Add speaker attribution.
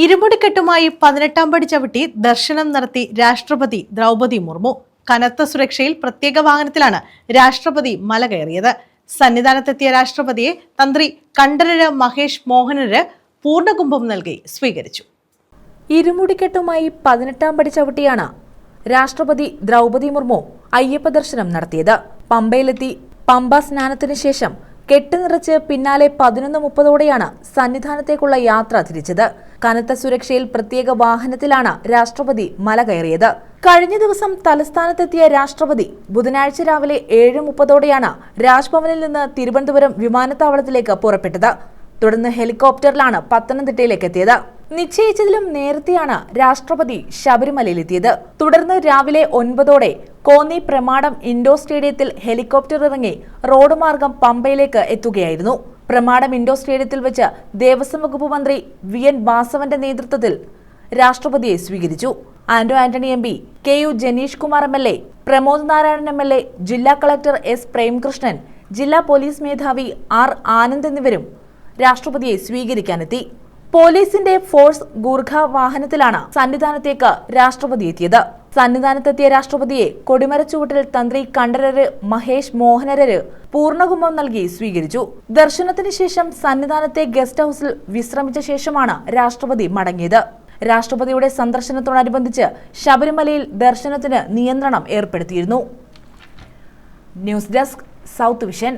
Speaker 1: ഇരുമുടിക്കെട്ടുമായി പതിനെട്ടാം പടി ചവിട്ടി ദർശനം നടത്തി രാഷ്ട്രപതി ദ്രൗപതി മുർമു. കനത്ത സുരക്ഷയിൽ പ്രത്യേക വാഹനത്തിലാണ് രാഷ്ട്രപതി മല കയറിയത്. സന്നിധാനത്തെത്തിയ രാഷ്ട്രപതിയെ തന്ത്രി കണ്ഠരര് മഹേഷ് മോഹനര് പൂർണകുംഭം നൽകി സ്വീകരിച്ചു.
Speaker 2: ഇരുമുടിക്കെട്ടുമായി പതിനെട്ടാം പടി ചവിട്ടിയാണ് രാഷ്ട്രപതി ദ്രൗപതി മുർമു അയ്യപ്പ ദർശനം നടത്തിയത്. പമ്പയിലെത്തി പമ്പ സ്നാനത്തിന് ശേഷം കെട്ട് നിറച്ച് പിന്നാലെ പതിനൊന്ന് മുപ്പതോടെയാണ് സന്നിധാനത്തേക്കുള്ള യാത്ര തിരിച്ചത്. കനത്ത സുരക്ഷയിൽ പ്രത്യേക വാഹനത്തിലാണ് രാഷ്ട്രപതി മല കയറിയത്. കഴിഞ്ഞ ദിവസം തലസ്ഥാനത്തെത്തിയ രാഷ്ട്രപതി ബുധനാഴ്ച രാവിലെ ഏഴ് മുപ്പതോടെയാണ് രാജ്ഭവനിൽ നിന്ന് തിരുവനന്തപുരം വിമാനത്താവളത്തിലേക്ക് പുറപ്പെട്ടത്. തുടർന്ന് ഹെലികോപ്റ്ററിലാണ് പത്തനംതിട്ടയിലേക്ക് എത്തിയത് നിശ്ചയിച്ചതിലും നേരത്തെയാണ് രാഷ്ട്രപതി ശബരിമലയിലെത്തിയത്. തുടർന്ന് രാവിലെ ഒൻപതോടെ കോന്നി പ്രമാടം ഇൻഡോർ സ്റ്റേഡിയത്തിൽ ഹെലികോപ്റ്റർ ഇറങ്ങി റോഡ് മാർഗം പമ്പയിലേക്ക് എത്തുകയായിരുന്നു. പ്രമാടം ഇൻഡോർ സ്റ്റേഡിയത്തിൽ വെച്ച് ദേവസ്വം വകുപ്പ് മന്ത്രി വി. എൻ. ബാസവന്റെ നേതൃത്വത്തിൽ രാഷ്ട്രപതിയെ സ്വീകരിച്ചു. Anto Antony M P K U Jenish Kumar M L A Pramod Narayanan M L A ജില്ലാ കളക്ടർ എസ് പ്രേംകൃഷ്ണൻ ജില്ലാ പോലീസ് മേധാവി ആർ ആനന്ദ് എന്നിവരും രാഷ്ട്രപതിയെ സ്വീകരിക്കാനെത്തി. പോലീസിന്റെ ഫോഴ്സ് ഗൂർഖ വാഹനത്തിലാണ് സന്നിധാനത്തേക്ക് രാഷ്ട്രപതി എത്തിയത്. സന്നിധാനത്തെത്തിയ രാഷ്ട്രപതിയെ കൊടിമരച്ചുവട്ടിൽ തന്ത്രി കണ്ഠരര് മഹേഷ് മോഹനരര് പൂർണകുംഭം നൽകി സ്വീകരിച്ചു. ദർശനത്തിന് ശേഷം സന്നിധാനത്തെ ഗസ്റ്റ് ഹൌസിൽ വിശ്രമിച്ച ശേഷമാണ് രാഷ്ട്രപതി മടങ്ങിയത്. രാഷ്ട്രപതിയുടെ സന്ദർശനത്തോടനുബന്ധിച്ച് ശബരിമലയിൽ ദർശനത്തിന് നിയന്ത്രണം ഏർപ്പെടുത്തിയിരുന്നു. News desk south vision.